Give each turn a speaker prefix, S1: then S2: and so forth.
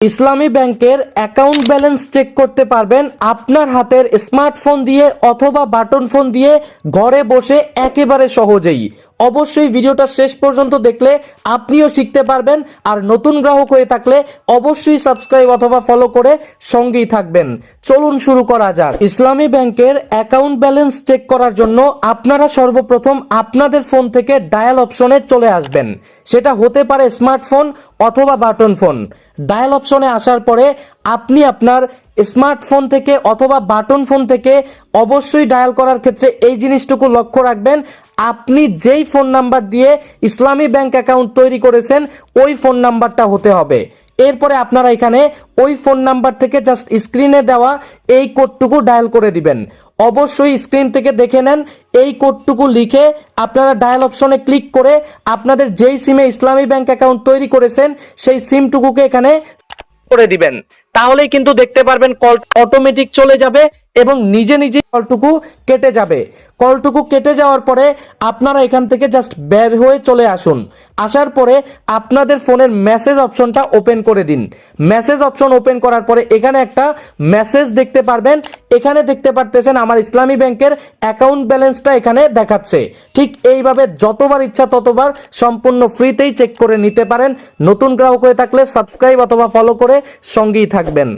S1: ইসলামী ব্যাংকের account balance check করতে পারবেন আপনার হাতের স্মার্টফোন দিয়ে অথবা বাটন ফোন দিয়ে ঘরে বসে একেবারে সহজেই। অবশ্যই ভিডিওটা শেষ পর্যন্ত দেখলে আপনিও শিখতে পারবেন আর নতুন গ্রাহক হয়ে থাকলে অবশ্যই সাবস্ক্রাইব অথবা ফলো করে সঙ্গেই থাকবেন। চলুন শুরু করা যাক। ইসলামী ব্যাংকের অ্যাকাউন্ট ব্যালেন্স চেক করার জন্য আপনারা সর্বপ্রথম আপনাদের ফোন থেকে ডায়াল অপশনে চলে আসবেন। সেটা হতে পারে স্মার্টফোন অথবা বাটন ফোন। ডায়াল অপশনে আসার পরে আপনি আপনার স্মার্টফোন থেকে অথবা বাটন ফোন থেকে অবশ্যই ডায়াল করার ক্ষেত্রে এই জিনিসটুকু লক্ষ্য রাখবেন। আপনি যেই ফোন নাম্বার দিয়ে ইসলামী ব্যাংক অ্যাকাউন্ট তৈরি করেছেন, ওই ফোন নাম্বারটা হতে হবে। এরপরে আপনারা এখানে ওই ফোন নাম্বার থেকে জাস্ট স্ক্রিনে দেওয়া এই কোডটুকু ডায়াল করে দিবেন। অবশ্যই স্ক্রিন থেকে দেখে নেন, এই কোডটুকু লিখে আপনারা ডায়াল অপশনে ক্লিক করে আপনাদের যেই সিমে ইসলামী ব্যাংক অ্যাকাউন্ট তৈরি করেছেন, সেই সিমটুকুকে এখানে করে দিবেন। তাহলেই কিন্তু দেখতে পারবেন কল অটোমেটিক চলে যাবে এবং নিজে নিজে কলটুকু কেটে যাবে। কলটুকু কেটে যাওয়ার পরে আপনারা এখান থেকে জাস্ট বের হয়ে চলে আসুন। আসার পরে আপনাদের ফোনের মেসেজ অপশনটা ওপেন করে দিন। মেসেজ অপশন ওপেন করার পরে এখানে একটা মেসেজ দেখতে পারবেন। এখানে দেখতে পারতেছেন আমার ইসলামী ব্যাংকের অ্যাকাউন্ট ব্যালেন্সটা এখানে দেখাচ্ছে। ঠিক এইভাবে যতবার ইচ্ছা ততবার সম্পূর্ণ ফ্রিতেই চেক করে নিতে পারেন। নতুন গ্রাহক হয়ে থাকলে সাবস্ক্রাইব অথবা ফলো করে সঙ্গেই থাকবেন।